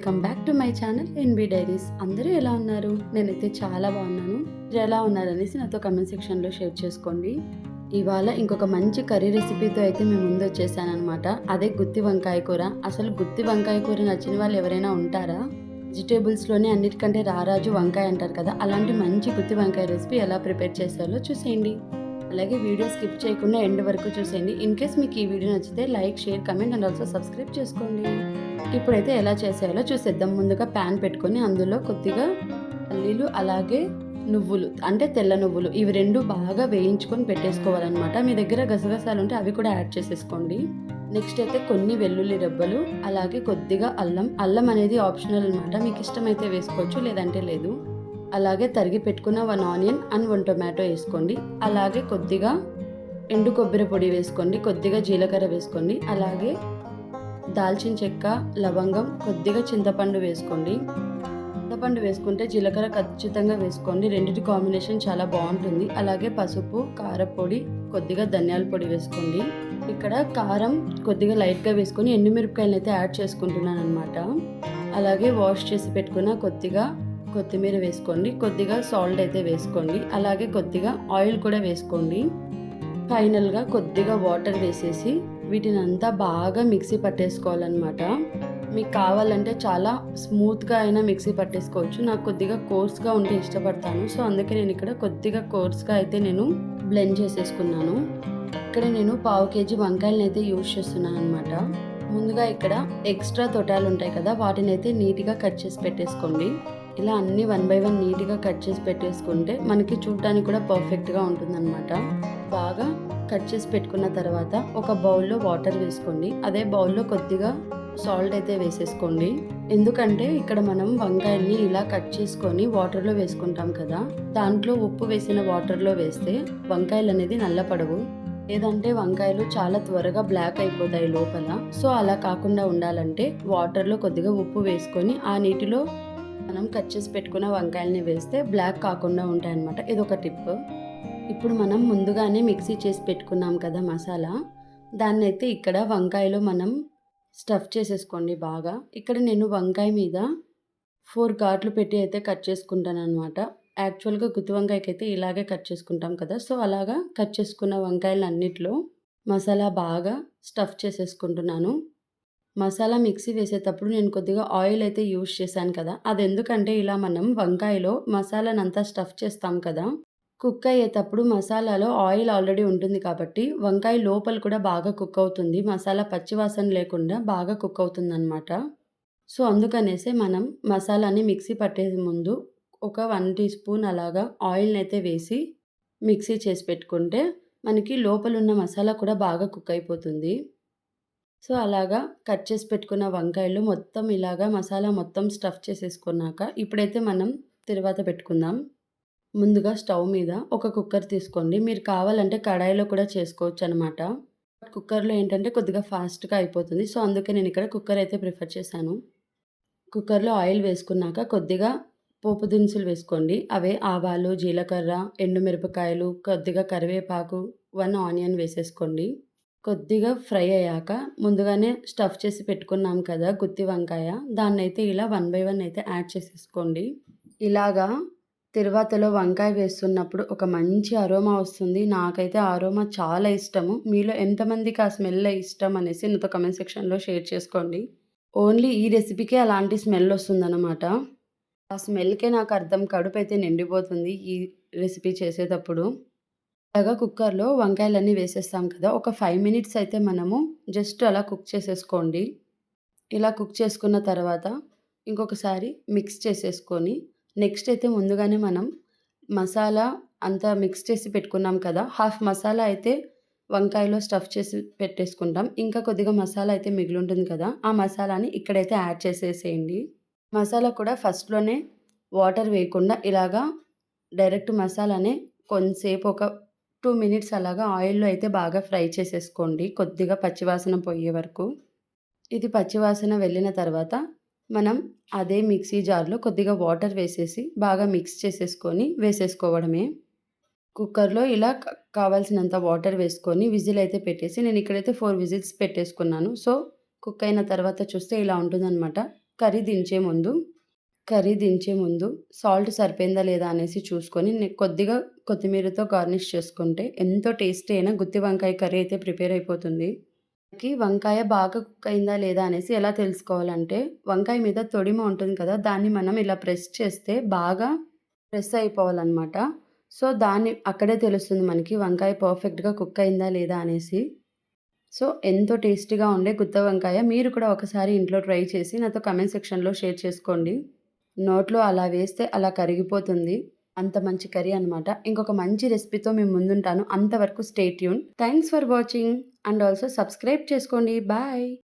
Welcome back to my channel N B diaries. అందరూ ఎలా ఉన్నారు? నేనైతే చాలా బాగున్నాను. మీరు ఎలా ఉన్నారనేసి నాతో కమెంట్ సెక్షన్లో షేర్ చేసుకోండి. ఇవాళ ఇంకొక మంచి కర్రీ రెసిపీతో అయితే మేము ముందు వచ్చేసాను అనమాట అదే గుత్తి వంకాయ కూర. అసలు గుత్తి వంకాయ కూర నచ్చిన వాళ్ళు ఎవరైనా ఉంటారా? వెజిటేబుల్స్లోనే అన్నిటికంటే రారాజు వంకాయ అంటారు కదా అలాంటి మంచి గుత్తి వంకాయ రెసిపీ ఎలా ప్రిపేర్ చేస్తారో చూసేయండి. అలాగే వీడియో స్కిప్ చేయకుండా ఎండ్ వరకు చూసేయండి. ఇన్ కేస్ మీకు ఈ వీడియో నచ్చితే like share comment and also subscribe చేసుకోండి. ఇప్పుడైతే ఎలా చేసేయాలో చూసేద్దాం. ముందుగా ప్యాన్ పెట్టుకొని అందులో కొద్దిగా పల్లీలు అలాగే నువ్వులు అంటే తెల్ల నువ్వులు ఇవి రెండు బాగా వేయించుకొని పెట్టేసుకోవాలన్నమాట. మీ దగ్గర గసగసాలు ఉంటే అవి కూడా యాడ్ చేసేసుకోండి. నెక్స్ట్ అయితే కొన్ని వెల్లుల్లి రెబ్బలు అలాగే కొద్దిగా అల్లం. అల్లం అనేది ఆప్షనల్ అనమాట మీకు ఇష్టమైతే వేసుకోవచ్చు లేదంటే లేదు. అలాగే తరిగి పెట్టుకున్న one onion and one tomato వేసుకోండి. అలాగే కొద్దిగా ఎండు కొబ్బరి పొడి వేసుకోండి కొద్దిగా జీలకర్ర వేసుకోండి అలాగే దాల్చిన చెక్క లవంగం కొద్దిగా చింతపండు వేసుకోండి. చింతపండు వేసుకుంటే జీలకర్ర ఖచ్చితంగా వేసుకోండి. రెండింటి కాంబినేషన్ చాలా బాగుంటుంది. అలాగే పసుపు కారపొడి కొద్దిగా ధనియాల పొడి వేసుకోండి. ఇక్కడ కారం కొద్దిగా లైట్గా వేసుకొని ఎండుమిరపకాయలు అయితే యాడ్ చేసుకుంటున్నాను అనమాట అలాగే వాష్ చేసి పెట్టుకున్న కొద్దిగా కొత్తిమీర వేసుకోండి. కొద్దిగా సాల్ట్ అయితే వేసుకోండి. అలాగే కొద్దిగా ఆయిల్ కూడా వేసుకోండి. ఫైనల్గా కొద్దిగా వాటర్ వేసేసి వీటిని అంతా బాగా మిక్సీ పట్టేసుకోవాలన్నమాట. మీకు కావాలంటే చాలా స్మూత్గా అయినా మిక్సీ పట్టేసుకోవచ్చు. నాకు కొద్దిగా కోర్స్గా ఉంటే ఇష్టపడతాను. సో అందుకే నేను ఇక్కడ కొద్దిగా కోర్స్గా అయితే నేను బ్లెండ్ చేసేసుకున్నాను. ఇక్కడ నేను పావు కేజీ వంకాయలను అయితే యూజ్ చేస్తున్నాను అనమాట ముందుగా ఇక్కడ ఎక్స్ట్రా తొటాలు ఉంటాయి కదా వాటిని అయితే నీట్గా కట్ చేసి పెట్టేసుకోండి. ఇలా అన్ని వన్ బై వన్ నీట్గా కట్ చేసి పెట్టేసుకుంటే మనకి చూడటానికి కూడా పర్ఫెక్ట్గా ఉంటుందన్నమాట. బాగా కట్ చేసి పెట్టుకున్న తర్వాత ఒక బౌల్లో వాటర్ వేసుకోండి. అదే బౌల్లో కొద్దిగా సాల్ట్ అయితే వేసేసుకోండి. ఎందుకంటే ఇక్కడ మనం వంకాయల్ని ఇలా కట్ చేసుకొని వాటర్లో వేసుకుంటాం కదా దాంట్లో ఉప్పు వేసిన వాటర్లో వేస్తే వంకాయలు అనేది నల్లపడవు. లేదంటే వంకాయలు చాలా త్వరగా బ్లాక్ అయిపోతాయి లోపల. సో అలా కాకుండా ఉండాలంటే వాటర్లో కొద్దిగా ఉప్పు వేసుకొని ఆ నీటిలో మనం కట్ చేసి పెట్టుకున్న వంకాయల్ని వేస్తే బ్లాక్ కాకుండా ఉంటాయి అన్నమాట ఇది ఒక టిప్ ఇప్పుడు మనం ముందుగానే మిక్సీ చేసి పెట్టుకున్నాం కదా మసాలా. దాన్ని అయితే ఇక్కడ వంకాయలో మనం స్టఫ్ చేసేసుకోండి బాగా. ఇక్కడ నేను వంకాయ మీద ఫోర్ ఘాట్లు పెట్టి అయితే కట్ చేసుకుంటాను అనమాట యాక్చువల్గా గుత్తి వంకాయకి అయితే ఇలాగే కట్ చేసుకుంటాం కదా. సో అలాగా కట్ చేసుకున్న వంకాయలు అన్నిట్లో మసాలా బాగా స్టఫ్ చేసేసుకుంటున్నాను. మసాలా మిక్సీ వేసేటప్పుడు నేను కొద్దిగా ఆయిల్ అయితే యూజ్ చేశాను కదా. అది ఎందుకంటే ఇలా మనం వంకాయలో మసాలానంతా స్టఫ్ చేస్తాం కదా. కుక్ అయ్యేటప్పుడు మసాలాలో ఆయిల్ ఆల్రెడీ ఉంటుంది కాబట్టి వంకాయ లోపల కూడా బాగా కుక్ అవుతుంది. మసాలా పచ్చివాసన లేకుండా బాగా కుక్ అవుతుంది అనమాట సో అందుకనేసే మనం మసాలాని మిక్సీ పట్టే ముందు ఒక వన్ టీ స్పూన్ అలాగా ఆయిల్ని అయితే వేసి మిక్సీ చేసి పెట్టుకుంటే మనకి లోపల ఉన్న మసాలా కూడా బాగా కుక్ అయిపోతుంది. సో అలాగా కట్ చేసి పెట్టుకున్న వంకాయలు మొత్తం ఇలాగా మసాలా మొత్తం స్టఫ్ చేసేసుకున్నాక ఇప్పుడైతే మనం తర్వాత పెట్టుకుందాం. ముందుగా స్టవ్ మీద ఒక కుక్కర్ తీసుకోండి. మీరు కావాలంటే కడాయిలో కూడా చేసుకోవచ్చు అనమాట కుక్కర్లో ఏంటంటే కొద్దిగా ఫాస్ట్గా అయిపోతుంది. సో అందుకే నేను ఇక్కడ కుక్కర్ అయితే ప్రిఫర్ చేశాను. కుక్కర్లో ఆయిల్ వేసుకున్నాక కొద్దిగా పోపు దినుసులు వేసుకోండి. అవే ఆవాలు జీలకర్ర ఎండుమిరపకాయలు కొద్దిగా కరివేపాకు వన్ ఆనియన్ వేసేసుకోండి. కొద్దిగా ఫ్రై అయ్యాక ముందుగానే స్టఫ్ చేసి పెట్టుకున్నాం కదా గుత్తి వంకాయ. దాన్ని అయితే ఇలా వన్ బై వన్ అయితే యాడ్ చేసేసుకోండి. ఇలాగా తిరువాతలో వంకాయ వేస్తున్నప్పుడు ఒక మంచి అరోమా వస్తుంది. నాకైతే అరోమా చాలా ఇష్టము. మీలో ఎంతమందికి ఆ స్మెల్ ఇష్టం అనేసి నాతో కమెంట్ సెక్షన్లో షేర్ చేసుకోండి. ఓన్లీ ఈ రెసిపీకే అలాంటి స్మెల్ వస్తుందన్నమాట. ఆ స్మెల్కే నాకు అర్థం. కడుపు అయితే నిండిపోతుంది ఈ రెసిపీ చేసేటప్పుడు. అలాగా కుక్కర్లో వంకాయలన్నీ వేసేస్తాం కదా. ఒక ఫైవ్ మినిట్స్ అయితే మనము జస్ట్ అలా కుక్ చేసేసుకోండి. ఇలా కుక్ చేసుకున్న తర్వాత ఇంకొకసారి మిక్స్ చేసేసుకొని నెక్స్ట్ అయితే ముందుగానే మనం మసాలా అంతా మిక్స్ చేసి పెట్టుకున్నాం కదా. హాఫ్ మసాలా అయితే వంకాయలో స్టఫ్ చేసి పెట్టేసుకుంటాం. ఇంకా కొద్దిగా మసాలా అయితే మిగిలి ఉంటుంది కదా. ఆ మసాలాని ఇక్కడైతే యాడ్ చేసేసేయండి. మసాలా కూడా ఫస్ట్లోనే వాటర్ వేయకుండా ఇలాగా డైరెక్ట్ మసాలానే కొంతసేపు ఒక టూ మినిట్స్ అలాగా ఆయిల్లో అయితే బాగా ఫ్రై చేసేసుకోండి. కొద్దిగా పచ్చివాసన పోయే వరకు. ఇది పచ్చివాసన వెళ్ళిన తర్వాత మనం అదే మిక్సీ జార్లో కొద్దిగా వాటర్ వేసేసి బాగా మిక్స్ చేసేసుకొని వేసేసుకోవడమే. కుక్కర్లో ఇలా కావాల్సినంత వాటర్ వేసుకొని విజిల్ అయితే పెట్టేసి నేను ఇక్కడైతే ఫోర్ విజిల్స్ పెట్టేసుకున్నాను. సో కుక్ అయిన తర్వాత చూస్తే ఇలా ఉంటుందన్నమాట. కర్రీ దించే ముందు కర్రీ దించే ముందు సాల్ట్ సరిపోయిందా లేదా అనేసి చూసుకొని నేను కొద్దిగా కొత్తిమీరతో గార్నిష్ చేసుకుంటే ఎంతో టేస్టీ అయిన గుత్తి వంకాయ కర్రీ అయితే ప్రిపేర్ అయిపోతుంది. మనకి వంకాయ బాగా కుక్ అయిందా లేదా అనేసి ఎలా తెలుసుకోవాలంటే వంకాయ మీద తొడిమ ఉంటుంది కదా! దాన్ని మనం ఇలా ప్రెస్ చేస్తే బాగా ప్రెస్ అయిపోవాలనమాట. సో, దాన్ని అక్కడే తెలుస్తుంది మనకి వంకాయ పర్ఫెక్ట్‌గా కుక్ అయిందా లేదా అనేసి. సో, ఎంతో టేస్టీగా ఉండే గుత్తి వంకాయ మీరు కూడా ఒకసారి ఇంట్లో ట్రై చేసి నాతో కమెంట్ సెక్షన్‌లో షేర్ చేసుకోండి. నోట్లో అలా వేస్తే అలా కరిగిపోతుంది. అంత మంచి కర్రీ అనమాట. ఇంకొక మంచి రెసిపీతో మేము ముందుంటాను. అంతవరకు stay tune. Thanks for watching and also subscribe చేసుకోండి. బాయ్.